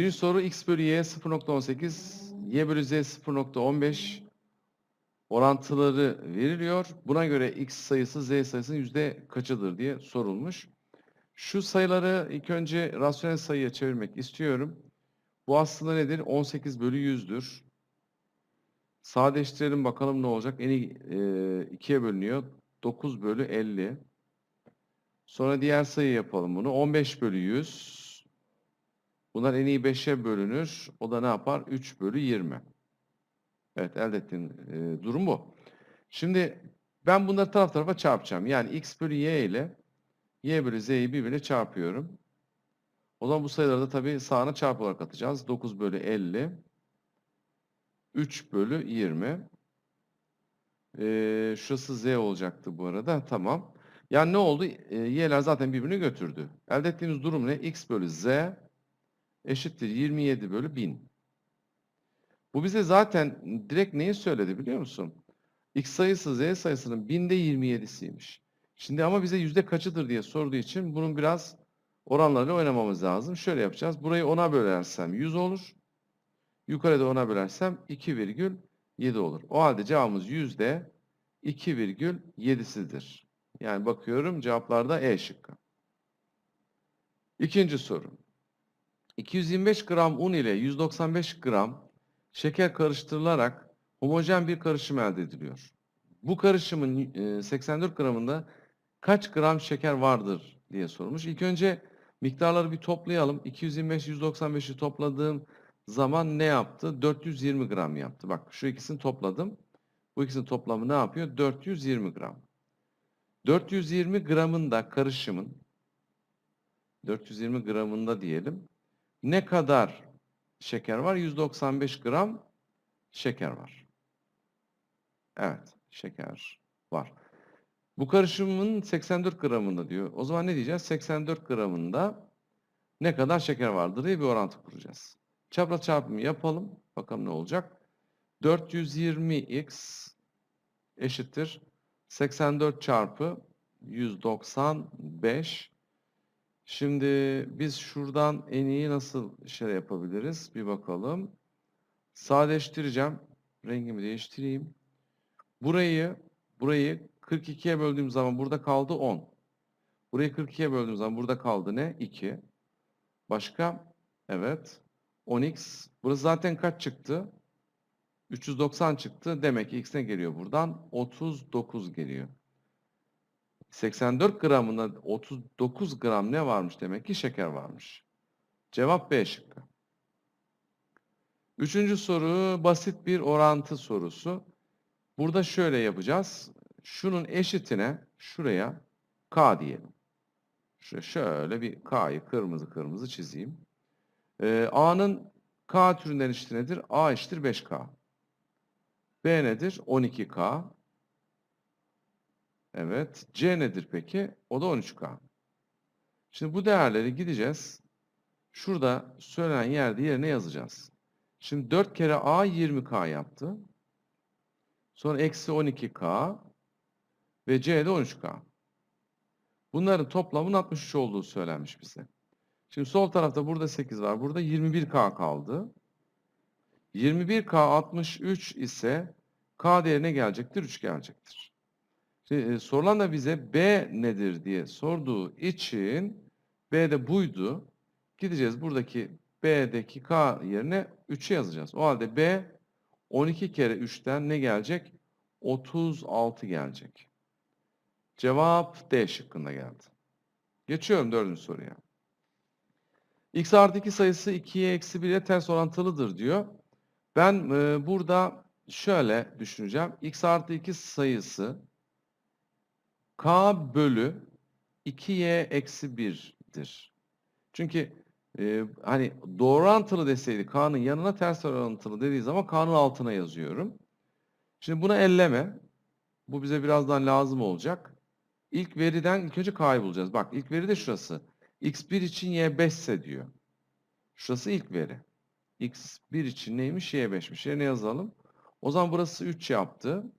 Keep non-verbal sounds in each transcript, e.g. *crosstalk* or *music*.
Birinci soru x bölü y 0.18, y bölü z 0.15 orantıları veriliyor. Buna göre x sayısı z sayısının yüzde kaçıdır diye sorulmuş. Şu sayıları ilk önce rasyonel sayıya çevirmek istiyorum. Bu aslında nedir? 18 bölü 100'dür. Sadeleştirelim bakalım ne olacak. Eni e, ikiye bölünüyor. 9 bölü 50. Sonra diğer sayı yapalım bunu. 15 bölü 100. Bunlar en iyi 5'e bölünür. O da ne yapar? 3 bölü 20. Evet elde ettiğin e, durum bu. Şimdi ben bunları taraf tarafa çarpacağım. Yani x bölü y ile y bölü z'yi birbirine çarpıyorum. O zaman bu sayıları da tabii sağına çarpı olarak atacağız. 9 bölü 50. 3 bölü 20. Ee, şurası z olacaktı bu arada. Tamam. Yani ne oldu? Ee, y'ler zaten birbirini götürdü. Elde ettiğimiz durum ne? x bölü z eşittir 27 bölü 1000. Bu bize zaten direkt neyi söyledi biliyor musun? X sayısı Z sayısının binde 27'siymiş. Şimdi ama bize yüzde kaçıdır diye sorduğu için bunun biraz oranlarıyla oynamamız lazım. Şöyle yapacağız. Burayı 10'a bölersem 100 olur. Yukarıda 10'a bölersem 2,7 olur. O halde cevabımız yüzde 2,7'sidir. Yani bakıyorum cevaplarda E şıkkı. İkinci soru. 225 gram un ile 195 gram şeker karıştırılarak homojen bir karışım elde ediliyor. Bu karışımın e, 84 gramında kaç gram şeker vardır diye sormuş. İlk önce miktarları bir toplayalım. 225 195'i topladığım zaman ne yaptı? 420 gram yaptı. Bak şu ikisini topladım. Bu ikisinin toplamı ne yapıyor? 420 gram. 420 gramında karışımın 420 gramında diyelim. Ne kadar şeker var? 195 gram şeker var. Evet, şeker var. Bu karışımın 84 gramında diyor. O zaman ne diyeceğiz? 84 gramında ne kadar şeker vardır diye bir orantı kuracağız. Çapraz çarpımı yapalım. Bakalım ne olacak? 420x eşittir 84 çarpı 195 Şimdi biz şuradan en iyi nasıl şey yapabiliriz? Bir bakalım. Sadeleştireceğim. Rengimi değiştireyim. Burayı burayı 42'ye böldüğüm zaman burada kaldı 10. Burayı 42'ye böldüğüm zaman burada kaldı ne? 2. Başka? Evet. 10x. Burası zaten kaç çıktı? 390 çıktı. Demek ki x ne geliyor buradan? 39 geliyor. 84 gramında 39 gram ne varmış demek ki şeker varmış. Cevap B şıkkı. Üçüncü soru basit bir orantı sorusu. Burada şöyle yapacağız. Şunun eşitine şuraya K diyelim. Şöyle, şöyle bir K'yı kırmızı kırmızı çizeyim. Ee, A'nın K türünden eşiti nedir? A eşittir 5K. B nedir? 12K. Evet. C nedir peki? O da 13K. Şimdi bu değerleri gideceğiz. Şurada söylenen yerde yerine yazacağız. Şimdi 4 kere A 20K yaptı. Sonra eksi 12K ve C de 13K. Bunların toplamının 63 olduğu söylenmiş bize. Şimdi sol tarafta burada 8 var. Burada 21K kaldı. 21K 63 ise K değerine gelecektir? 3 gelecektir. Şimdi, e, sorulan da bize B nedir diye sorduğu için B de buydu. Gideceğiz buradaki B'deki K yerine 3'ü yazacağız. O halde B 12 kere 3'ten ne gelecek? 36 gelecek. Cevap D şıkkında geldi. Geçiyorum dördüncü soruya. X artı 2 sayısı 2'ye eksi 1 ile ters orantılıdır diyor. Ben e, burada şöyle düşüneceğim. X artı 2 sayısı K bölü 2Y eksi 1'dir. Çünkü e, hani doğru orantılı deseydi K'nın yanına ters orantılı dediği zaman K'nın altına yazıyorum. Şimdi buna elleme. Bu bize birazdan lazım olacak. İlk veriden ilk önce K'yı bulacağız. Bak ilk veri de şurası. X1 için Y5 ise diyor. Şurası ilk veri. X1 için neymiş? Y5'miş. Yerine yazalım. O zaman burası 3 yaptı.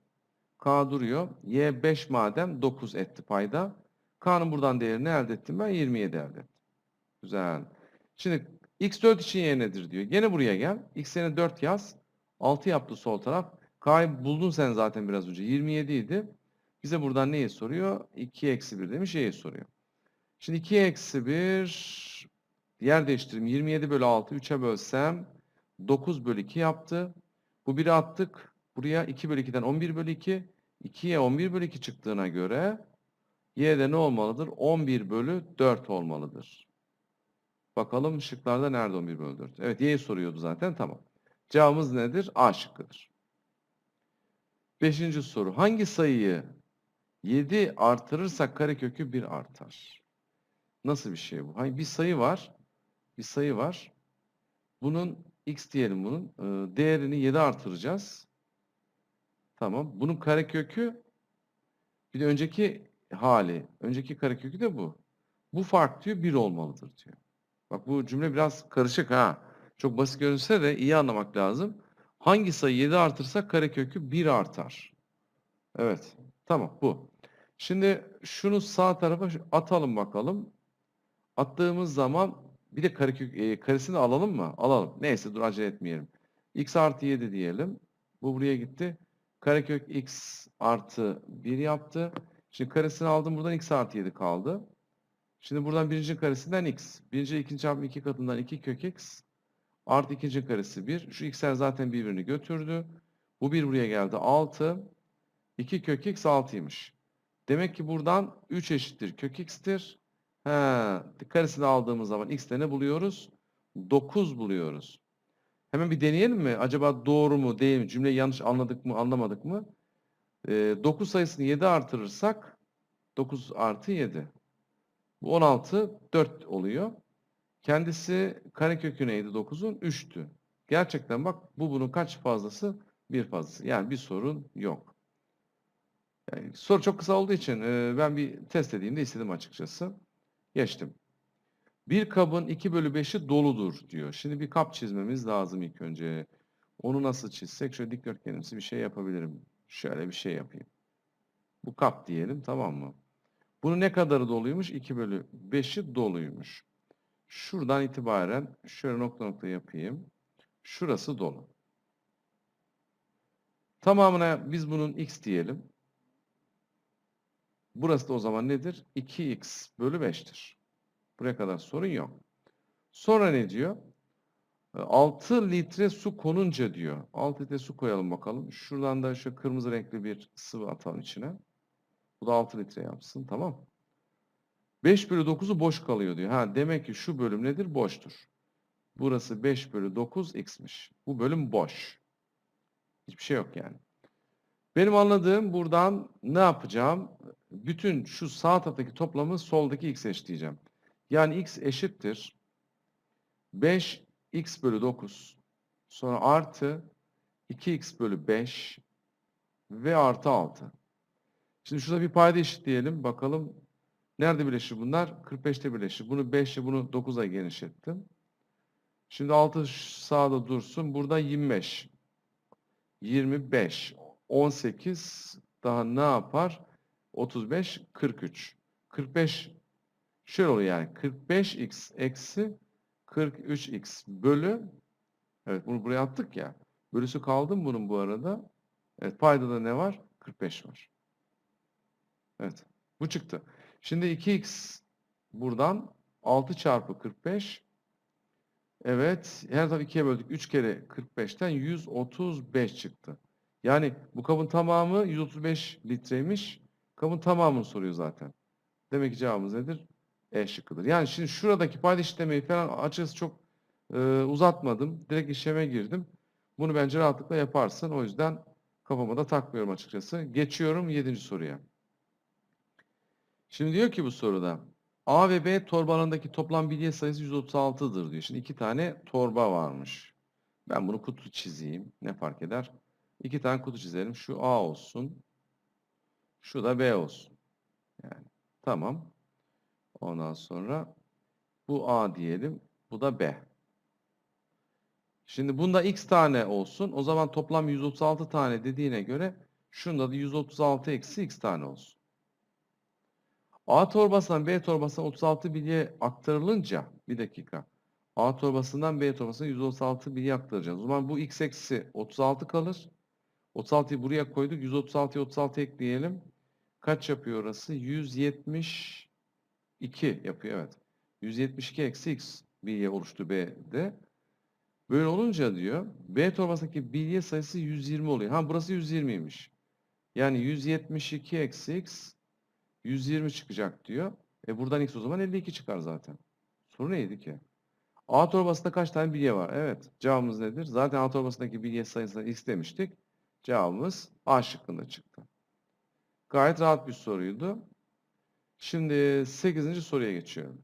K duruyor. Y 5 madem 9 etti payda. K'nın buradan değerini elde ettim ben 27 elde ettim. Güzel. Şimdi X 4 için y nedir diyor. Gene buraya gel. X yerine 4 yaz. 6 yaptı sol taraf. K'yı buldun sen zaten biraz önce. 27 idi. Bize buradan neyi soruyor? 2 eksi 1 demiş y'yi soruyor. Şimdi 2 eksi 1 yer değiştireyim. 27 bölü 6 3'e bölsem 9 bölü 2 yaptı. Bu 1'i attık. Buraya 2 bölü 2'den 11 bölü 2. 2'ye 11 bölü 2 çıktığına göre y'de ne olmalıdır? 11 bölü 4 olmalıdır. Bakalım şıklarda nerede 11 bölü 4? Evet y'yi soruyordu zaten tamam. Cevabımız nedir? A şıkkıdır. Beşinci soru. Hangi sayıyı 7 artırırsak karekökü 1 artar? Nasıl bir şey bu? Hani bir sayı var. Bir sayı var. Bunun x diyelim bunun. Değerini 7 artıracağız. Tamam. Bunun karekökü bir de önceki hali. Önceki karekökü de bu. Bu fark diyor 1 olmalıdır diyor. Bak bu cümle biraz karışık ha. Çok basit görünse de iyi anlamak lazım. Hangi sayı 7 artırsak karekökü 1 artar. Evet. Tamam bu. Şimdi şunu sağ tarafa atalım bakalım. Attığımız zaman bir de karekök, e, karesini alalım mı? Alalım. Neyse dur acele etmeyelim. x artı 7 diyelim. Bu buraya gitti. Karekök x artı 1 yaptı. Şimdi karesini aldım. Buradan x artı 7 kaldı. Şimdi buradan birincinin karesinden x. Birinci ikinci çarpı 2 katından 2 kök x. Artı ikinci karesi 1. Şu x'ler zaten birbirini götürdü. Bu 1 buraya geldi. 6. 2 kök x 6'ymış. Demek ki buradan 3 eşittir kök x'tir. He, karesini aldığımız zaman x'te ne buluyoruz? 9 buluyoruz. Hemen bir deneyelim mi? Acaba doğru mu değil mi? Cümleyi yanlış anladık mı anlamadık mı? Ee, 9 sayısını 7 artırırsak 9 artı 7. Bu 16 4 oluyor. Kendisi karekökü neydi 9'un? 3'tü. Gerçekten bak bu bunun kaç fazlası? Bir fazlası. Yani bir sorun yok. Yani soru çok kısa olduğu için e, ben bir test edeyim de istedim açıkçası. Geçtim. Bir kabın 2 bölü 5'i doludur diyor. Şimdi bir kap çizmemiz lazım ilk önce. Onu nasıl çizsek? Şöyle dikdörtgenimsi bir şey yapabilirim. Şöyle bir şey yapayım. Bu kap diyelim tamam mı? Bunun ne kadarı doluymuş? 2 bölü 5'i doluymuş. Şuradan itibaren şöyle nokta nokta yapayım. Şurası dolu. Tamamına biz bunun x diyelim. Burası da o zaman nedir? 2x bölü 5'tir. Buraya kadar sorun yok. Sonra ne diyor? 6 litre su konunca diyor. 6 litre su koyalım bakalım. Şuradan da şu kırmızı renkli bir sıvı atalım içine. Bu da 6 litre yapsın. Tamam. 5 bölü 9'u boş kalıyor diyor. Ha, demek ki şu bölüm nedir? Boştur. Burası 5 bölü 9 x'miş. Bu bölüm boş. Hiçbir şey yok yani. Benim anladığım buradan ne yapacağım? Bütün şu sağ taraftaki toplamı soldaki x eşitleyeceğim. Yani x eşittir. 5 x bölü 9. Sonra artı 2x bölü 5 ve artı 6. Şimdi şurada bir payda eşitleyelim. Bakalım nerede birleşir bunlar? 45'te birleşir. Bunu 5 ile bunu 9'a genişlettim. Şimdi 6 sağda dursun. Burada 25. 25. 18 daha ne yapar? 35, 43. 45 şöyle oluyor yani. 45x eksi 43x bölü evet bunu buraya attık ya. Bölüsü kaldı mı bunun bu arada? Evet payda da ne var? 45 var. Evet. Bu çıktı. Şimdi 2x buradan 6 çarpı 45 Evet. Her tarafı 2'ye böldük. 3 kere 45'ten 135 çıktı. Yani bu kabın tamamı 135 litreymiş. Kabın tamamını soruyor zaten. Demek ki cevabımız nedir? E şıkkıdır. Yani şimdi şuradaki payda işlemeyi falan açıkçası çok e, uzatmadım. Direkt işleme girdim. Bunu bence rahatlıkla yaparsın. O yüzden kafama da takmıyorum açıkçası. Geçiyorum 7. soruya. Şimdi diyor ki bu soruda A ve B torbalarındaki toplam bilye sayısı 136'dır diyor. Şimdi iki tane torba varmış. Ben bunu kutu çizeyim. Ne fark eder? İki tane kutu çizelim. Şu A olsun. Şu da B olsun. Yani tamam. Ondan sonra bu A diyelim. Bu da B. Şimdi bunda x tane olsun. O zaman toplam 136 tane dediğine göre şunda da 136 eksi x tane olsun. A torbasından B torbasına 36 bilye aktarılınca bir dakika. A torbasından B torbasına 136 bilye aktaracağız. O zaman bu x eksi 36 kalır. 36'yı buraya koyduk. 136'ya 36 ekleyelim. Kaç yapıyor orası? 172 yapıyor evet. 172 eksi x bilye oluştu B'de. Böyle olunca diyor B torbasındaki bilye sayısı 120 oluyor. Ha burası 120'ymiş. Yani 172 eksi x 120 çıkacak diyor. E buradan x o zaman 52 çıkar zaten. Soru neydi ki? A torbasında kaç tane bilye var? Evet. Cevabımız nedir? Zaten A torbasındaki bilye sayısına x demiştik. Cevabımız A şıkkında çıktı. Gayet rahat bir soruydu. Şimdi 8. soruya geçiyorum.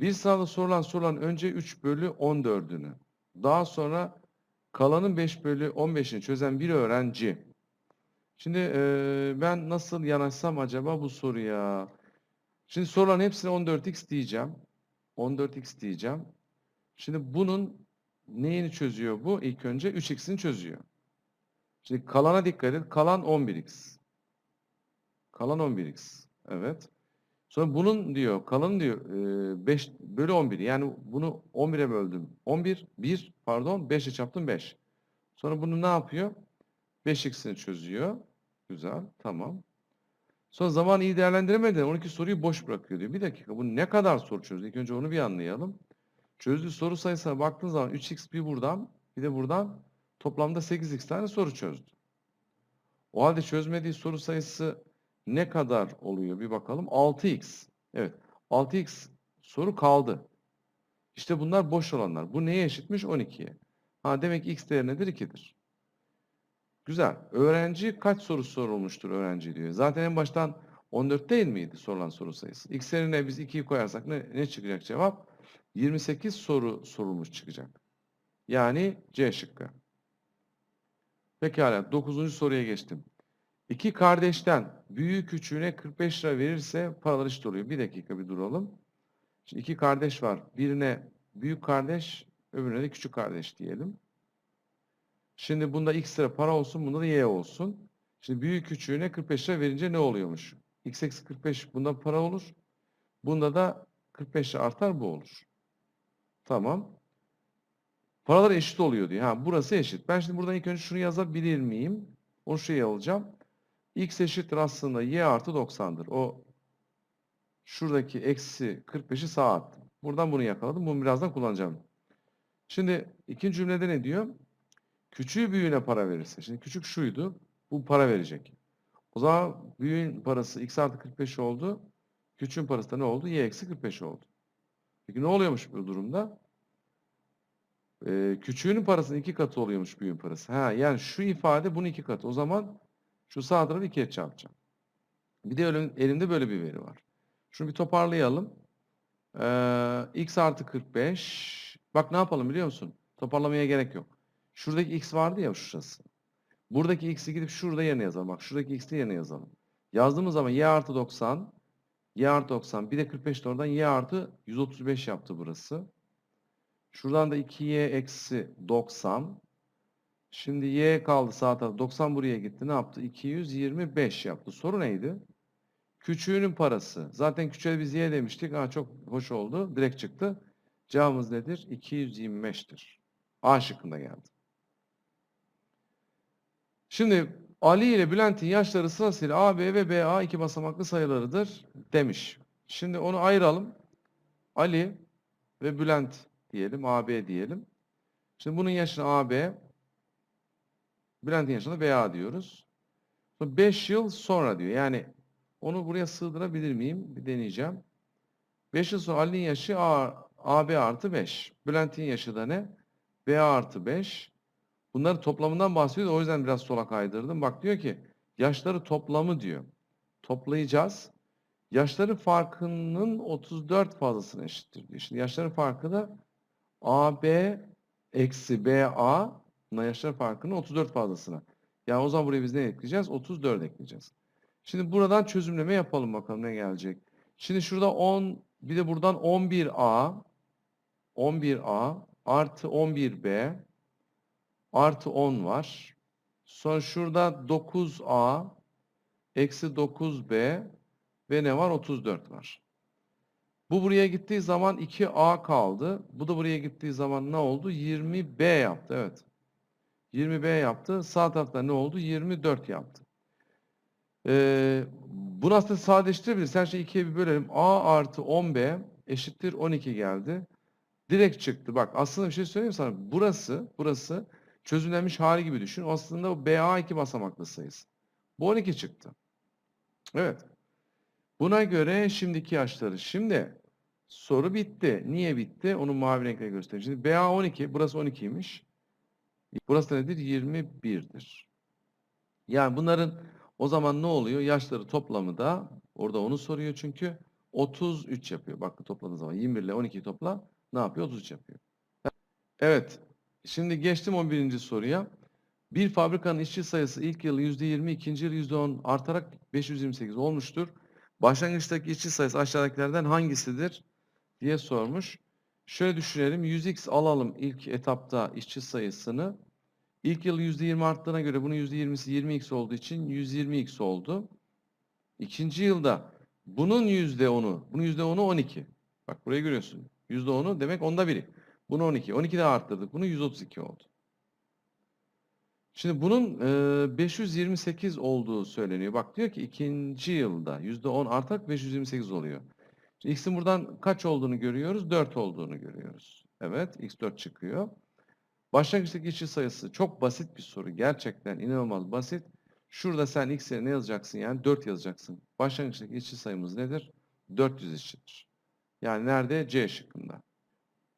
Bir sınavda sorulan soruların önce 3 bölü 14'ünü, daha sonra kalanın 5 bölü 15'ini çözen bir öğrenci. Şimdi eee, ben nasıl yanaşsam acaba bu soruya? Şimdi soruların hepsine 14x diyeceğim. 14x diyeceğim. Şimdi bunun neyini çözüyor bu? İlk önce 3x'ini çözüyor. Şimdi kalana dikkat et. Kalan 11x. Kalan 11x. Evet. Sonra bunun diyor, kalanın diyor 5 bölü 11. Yani bunu 11'e böldüm. 11, 1 pardon 5'e çarptım 5. Sonra bunu ne yapıyor? 5x'ini çözüyor. Güzel, tamam. Sonra zaman iyi değerlendiremeden 12 soruyu boş bırakıyor diyor. Bir dakika bu ne kadar soru çözdü? İlk önce onu bir anlayalım. Çözdüğü soru sayısına baktığın zaman 3x bir buradan bir de buradan toplamda 8x tane soru çözdü. O halde çözmediği soru sayısı ne kadar oluyor bir bakalım. 6x. Evet 6x soru kaldı. İşte bunlar boş olanlar. Bu neye eşitmiş? 12'ye. Ha demek x değeri nedir? 2'dir. Güzel. Öğrenci kaç soru sorulmuştur öğrenci diyor. Zaten en baştan 14 değil miydi sorulan soru sayısı? X yerine biz 2'yi koyarsak ne, ne çıkacak cevap? 28 soru sorulmuş çıkacak. Yani C şıkkı. Pekala 9. soruya geçtim. İki kardeşten büyüğü küçüğüne 45 lira verirse paralar eşit oluyor. Bir dakika bir duralım. Şimdi iki kardeş var. Birine büyük kardeş, öbürüne de küçük kardeş diyelim. Şimdi bunda x lira para olsun, bunda da y olsun. Şimdi büyük küçüğüne 45 lira verince ne oluyormuş? x eksi 45 bunda para olur. Bunda da 45 lira artar bu olur. Tamam. Paralar eşit oluyor diyor. Ha burası eşit. Ben şimdi buradan ilk önce şunu yazabilir miyim? Onu şuraya alacağım. X eşittir aslında y artı 90'dır. O şuradaki eksi 45'i sağa attım. Buradan bunu yakaladım. Bunu birazdan kullanacağım. Şimdi ikinci cümlede ne diyor? Küçüğü büyüğüne para verirse. Şimdi küçük şuydu. Bu para verecek. O zaman büyüğün parası x artı 45 oldu. Küçüğün parası da ne oldu? y eksi 45 oldu. Peki ne oluyormuş bu durumda? Ee, küçüğünün parasının iki katı oluyormuş büyüğün parası. Ha, yani şu ifade bunun iki katı. O zaman şu sağ tarafı ikiye çarpacağım. Bir de elimde böyle bir veri var. Şunu bir toparlayalım. Ee, x artı 45. Bak ne yapalım biliyor musun? Toparlamaya gerek yok. Şuradaki x vardı ya şurası. Buradaki x'i gidip şurada yerine yazalım. Bak şuradaki x'i yerine yazalım. Yazdığımız zaman y artı 90, y artı 90, bir de 45 de oradan y artı 135 yaptı burası. Şuradan da 2y eksi 90. Şimdi y kaldı sağ tarafta. 90 buraya gitti. Ne yaptı? 225 yaptı. Soru neydi? Küçüğünün parası. Zaten küçüğe biz y demiştik. Ha, çok hoş oldu. Direkt çıktı. Cevabımız nedir? 225'tir. A şıkkında geldi. Şimdi Ali ile Bülent'in yaşları sırasıyla AB ve BA iki basamaklı sayılarıdır demiş. Şimdi onu ayıralım. Ali ve Bülent diyelim, AB diyelim. Şimdi bunun yaşına AB, Bülent'in yaşına BA diyoruz. 5 yıl sonra diyor. Yani onu buraya sığdırabilir miyim? Bir deneyeceğim. 5 yıl sonra Ali'nin yaşı A, AB artı 5. Bülent'in yaşı da ne? BA artı 5. Bunların toplamından bahsediyor. O yüzden biraz sola kaydırdım. Bak diyor ki yaşları toplamı diyor. Toplayacağız. Yaşları farkının 34 fazlasına eşittir diyor. Şimdi yaşları farkı da AB eksi BA yaşlar farkının 34 fazlasına. Yani o zaman buraya biz ne ekleyeceğiz? 34 ekleyeceğiz. Şimdi buradan çözümleme yapalım bakalım ne gelecek. Şimdi şurada 10 bir de buradan 11A 11A artı 11B artı 10 var. Sonra şurada 9A eksi 9B ve ne var? 34 var. Bu buraya gittiği zaman 2A kaldı. Bu da buraya gittiği zaman ne oldu? 20B yaptı. Evet. 20B yaptı. Sağ tarafta ne oldu? 24 yaptı. Ee, bunu aslında sadeleştirebiliriz. Her şeyi ikiye bir bölelim. A artı 10B eşittir 12 geldi. Direkt çıktı. Bak aslında bir şey söyleyeyim sana. Burası, burası çözümlenmiş hali gibi düşün. Aslında BA iki basamaklı sayısı. Bu 12 çıktı. Evet. Buna göre şimdiki yaşları. Şimdi soru bitti. Niye bitti? Onu mavi renkle göstereyim. Şimdi BA 12, burası 12'ymiş. Burası nedir? 21'dir. Yani bunların o zaman ne oluyor? Yaşları toplamı da orada onu soruyor çünkü 33 yapıyor. Bak topladığın zaman 21 ile 12'yi topla ne yapıyor? 33 yapıyor. Evet. Şimdi geçtim 11. soruya. Bir fabrikanın işçi sayısı ilk yıl %20, ikinci yıl %10 artarak 528 olmuştur. Başlangıçtaki işçi sayısı aşağıdakilerden hangisidir diye sormuş. Şöyle düşünelim. 100x alalım ilk etapta işçi sayısını. İlk yıl %20 arttığına göre bunun %20'si 20x olduğu için 120x oldu. İkinci yılda bunun %10'u, bunun %10'u 12. Bak burayı görüyorsun. %10'u demek onda biri. Bunu 12. 12 daha arttırdık. Bunu 132 oldu. Şimdi bunun e, 528 olduğu söyleniyor. Bak diyor ki ikinci yılda %10 artarak 528 oluyor. Şimdi x'in buradan kaç olduğunu görüyoruz? 4 olduğunu görüyoruz. Evet x 4 çıkıyor. Başlangıçtaki işçi sayısı çok basit bir soru. Gerçekten inanılmaz basit. Şurada sen x yerine ne yazacaksın? Yani 4 yazacaksın. Başlangıçtaki işçi sayımız nedir? 400 işçidir. Yani nerede? C şıkkında.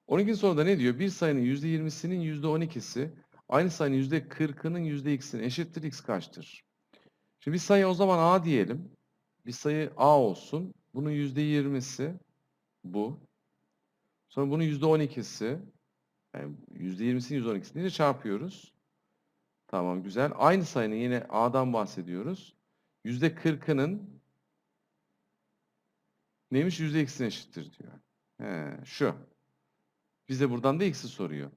12. soruda ne diyor? Bir sayının %20'sinin %12'si aynı sayının %40'ının %x'ine eşittir. x kaçtır? Şimdi bir sayı o zaman a diyelim. Bir sayı a olsun. Bunun %20'si bu. Sonra bunun %12'si yani %20'sini %12'sini de çarpıyoruz. Tamam güzel. Aynı sayının yine A'dan bahsediyoruz. %40'ının neymiş? %x'ine eşittir diyor. He, şu. Bize buradan da x'i soruyor.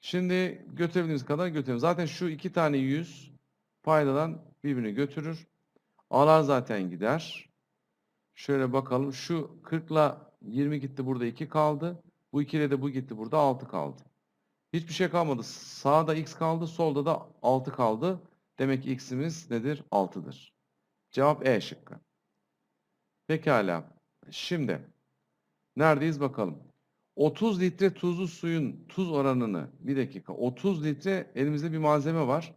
Şimdi götürebildiğimiz kadar götürelim. Zaten şu iki tane 100 paydadan birbirini götürür. A'lar zaten gider. Şöyle bakalım. Şu 40 ile 20 gitti. Burada 2 kaldı. Bu 2 ile de bu gitti. Burada 6 kaldı. Hiçbir şey kalmadı. Sağda x kaldı. Solda da 6 kaldı. Demek ki x'imiz nedir? 6'dır. Cevap E şıkkı. Pekala. Şimdi neredeyiz bakalım. 30 litre tuzlu suyun tuz oranını bir dakika 30 litre elimizde bir malzeme var.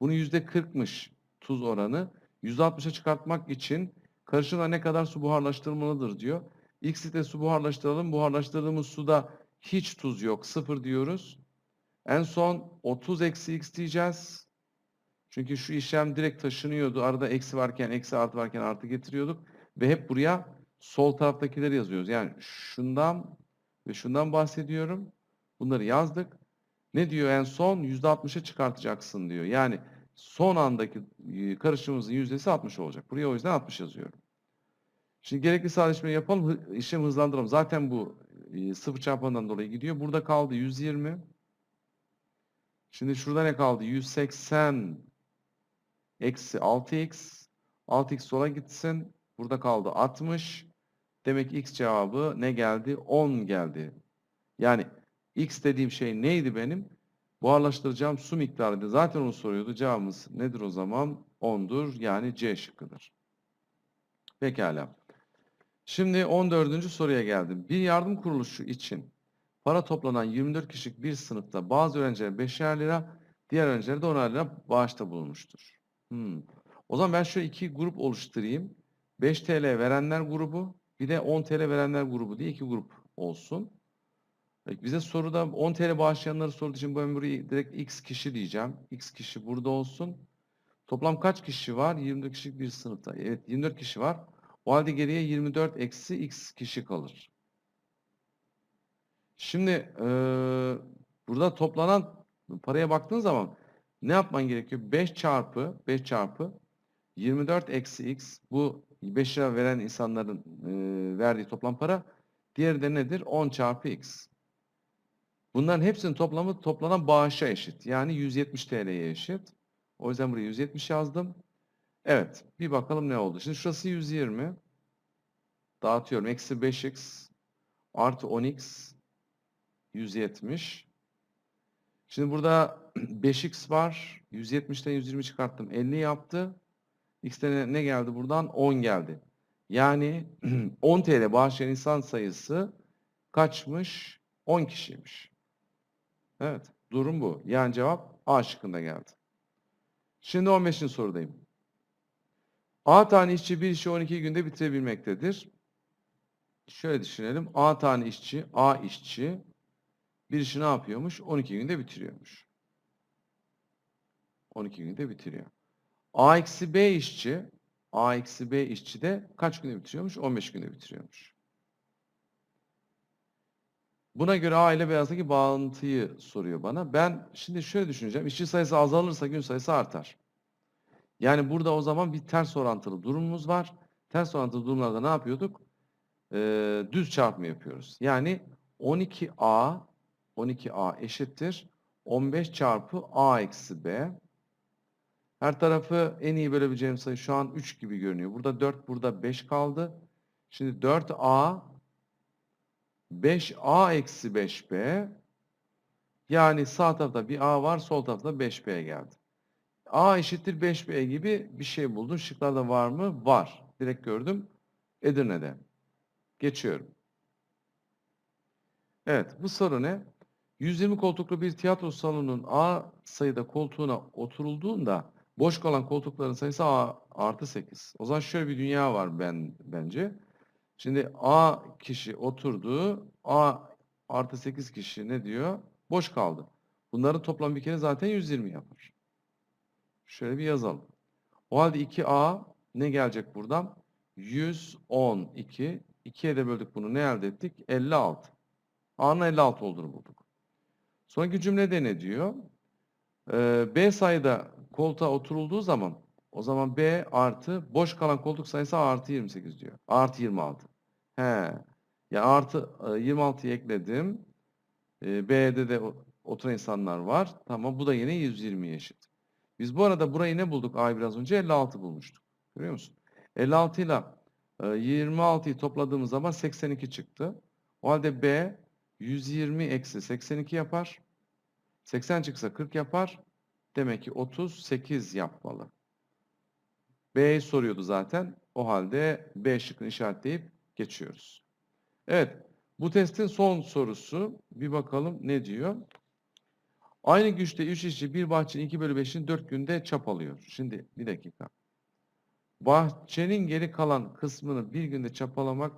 Bunun %40'mış tuz oranı. %60'a çıkartmak için karışımda ne kadar su buharlaştırılmalıdır diyor. X litre su buharlaştıralım. Buharlaştırdığımız suda hiç tuz yok. Sıfır diyoruz. En son 30 eksi x diyeceğiz. Çünkü şu işlem direkt taşınıyordu. Arada eksi varken eksi artı varken artı getiriyorduk. Ve hep buraya sol taraftakileri yazıyoruz. Yani şundan ve şundan bahsediyorum. Bunları yazdık. Ne diyor en son? %60'a çıkartacaksın diyor. Yani son andaki e, karışımımızın yüzdesi 60 olacak. Buraya o yüzden 60 yazıyorum. Şimdi gerekli sadeleşmeyi yapalım. İşlemi hızlandıralım. Zaten bu e, sıfır çarpanından dolayı gidiyor. Burada kaldı 120. Şimdi şurada ne kaldı? 180 eksi 6x. 6x sola gitsin. Burada kaldı 60. Demek x cevabı ne geldi? 10 geldi. Yani x dediğim şey neydi benim? Buharlaştıracağım su miktarıydı. Zaten onu soruyordu. Cevabımız nedir o zaman? 10'dur. Yani C şıkkıdır. Pekala. Şimdi 14. soruya geldim. Bir yardım kuruluşu için para toplanan 24 kişilik bir sınıfta bazı öğrencilere 5'er lira, diğer öğrencilere de 10'er lira bağışta bulunmuştur. Hmm. O zaman ben şöyle iki grup oluşturayım. 5 TL verenler grubu, bir de 10 TL verenler grubu diye iki grup olsun. Peki bize soruda 10 TL bağışlayanları sorduğu için ben burayı direkt X kişi diyeceğim. X kişi burada olsun. Toplam kaç kişi var? 24 kişilik bir sınıfta. Evet 24 kişi var. O halde geriye 24 eksi X kişi kalır. Şimdi e, burada toplanan paraya baktığın zaman ne yapman gerekiyor? 5 çarpı 5 çarpı 24 eksi X bu 5 lira veren insanların e, verdiği toplam para. Diğeri de nedir? 10 çarpı X. Bunların hepsinin toplamı toplanan bağışa eşit. Yani 170 TL'ye eşit. O yüzden buraya 170 yazdım. Evet. Bir bakalım ne oldu. Şimdi şurası 120. Dağıtıyorum. Eksi 5x artı 10x 170. Şimdi burada *clears throat* 5x var. 170'ten 120 çıkarttım. 50 yaptı. X'te ne, ne geldi buradan? 10 geldi. Yani *clears throat* 10 TL bağışlayan insan sayısı kaçmış? 10 kişiymiş. Evet. Durum bu. Yani cevap A şıkkında geldi. Şimdi 15. sorudayım. A tane işçi bir işi 12 günde bitirebilmektedir. Şöyle düşünelim. A tane işçi, A işçi bir işi ne yapıyormuş? 12 günde bitiriyormuş. 12 günde bitiriyor. A eksi B işçi, A eksi B işçi de kaç günde bitiriyormuş? 15 günde bitiriyormuş. Buna göre A ile beyazdaki bağıntıyı soruyor bana. Ben şimdi şöyle düşüneceğim. İşçi sayısı azalırsa gün sayısı artar. Yani burada o zaman bir ters orantılı durumumuz var. Ters orantılı durumlarda ne yapıyorduk? Ee, düz çarpma yapıyoruz. Yani 12A 12A eşittir. 15 çarpı A eksi B. Her tarafı en iyi bölebileceğim sayı şu an 3 gibi görünüyor. Burada 4, burada 5 kaldı. Şimdi 4A 5A eksi 5B yani sağ tarafta bir A var, sol tarafta 5B geldi. A eşittir 5B gibi bir şey buldum. Şıklarda var mı? Var. Direkt gördüm. Edirne'de. Geçiyorum. Evet, bu soru ne? 120 koltuklu bir tiyatro salonunun A sayıda koltuğuna oturulduğunda boş kalan koltukların sayısı A artı 8. O zaman şöyle bir dünya var ben bence. Şimdi A kişi oturdu. A artı 8 kişi ne diyor? Boş kaldı. Bunların toplam bir kere zaten 120 yapar. Şöyle bir yazalım. O halde 2A ne gelecek buradan? 112. 2'ye de böldük bunu. Ne elde ettik? 56. A'nın 56 olduğunu bulduk. Sonraki cümlede ne diyor? Ee, B sayıda koltuğa oturulduğu zaman o zaman B artı boş kalan koltuk sayısı artı 28 diyor. Artı 26. He. Ya artı e, 26'yı ekledim. E, B'de de oturan insanlar var. Tamam bu da yine 120'ye eşit. Biz bu arada burayı ne bulduk A'yı biraz önce? 56 bulmuştuk. Görüyor musun? 56 ile e, 26'yı topladığımız zaman 82 çıktı. O halde B 120 eksi 82 yapar. 80 çıksa 40 yapar. Demek ki 38 yapmalı. B'yi soruyordu zaten. O halde B şıkkını işaretleyip geçiyoruz. Evet. Bu testin son sorusu. Bir bakalım ne diyor? Aynı güçte 3 işçi bir bahçenin 2 bölü 5'ini 4 günde çapalıyor. Şimdi bir dakika. Bahçenin geri kalan kısmını bir günde çapalamak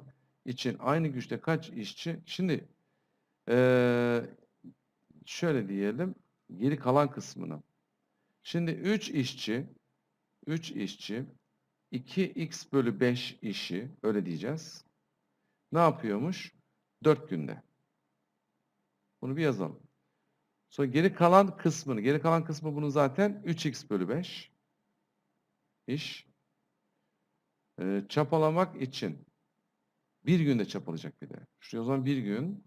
için aynı güçte kaç işçi? Şimdi eee, şöyle diyelim. Geri kalan kısmını. Şimdi 3 işçi 3 işçi 2x bölü 5 işi öyle diyeceğiz. Ne yapıyormuş? 4 günde. Bunu bir yazalım. Sonra geri kalan kısmını, geri kalan kısmı bunun zaten 3x bölü 5 iş. Ee, çapalamak için bir günde çapalayacak bir de. Şuraya o zaman bir gün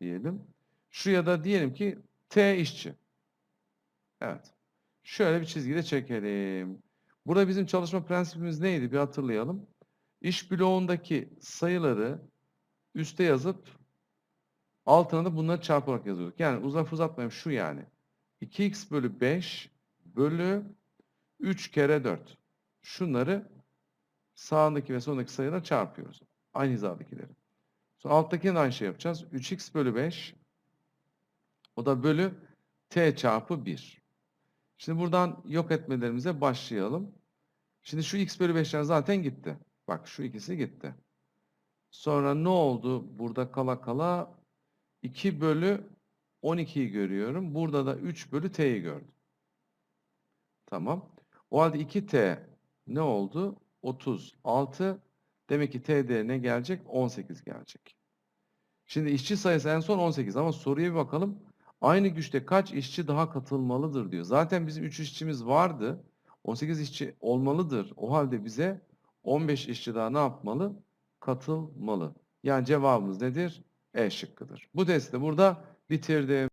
diyelim. Şuraya da diyelim ki T işçi. Evet. Şöyle bir çizgide çekelim. Burada bizim çalışma prensibimiz neydi? Bir hatırlayalım. İş bloğundaki sayıları üste yazıp altına da bunları çarparak yazıyorduk. Yani uzak uzatmayayım şu yani. 2x bölü 5 bölü 3 kere 4. Şunları sağındaki ve sondaki sayılara çarpıyoruz. Aynı hizadakileri. Sonra alttakini aynı şey yapacağız. 3x bölü 5 o da bölü t çarpı 1. Şimdi buradan yok etmelerimize başlayalım. Şimdi şu x bölü 5'ler zaten gitti. Bak şu ikisi gitti. Sonra ne oldu? Burada kala kala 2 bölü 12'yi görüyorum. Burada da 3 bölü t'yi gördüm. Tamam. O halde 2t ne oldu? 36. Demek ki t değerine gelecek? 18 gelecek. Şimdi işçi sayısı en son 18 ama soruya bir bakalım. Aynı güçte kaç işçi daha katılmalıdır diyor. Zaten bizim 3 işçimiz vardı. 18 işçi olmalıdır. O halde bize 15 işçi daha ne yapmalı? Katılmalı. Yani cevabımız nedir? E şıkkıdır. Bu testi burada bitirdim.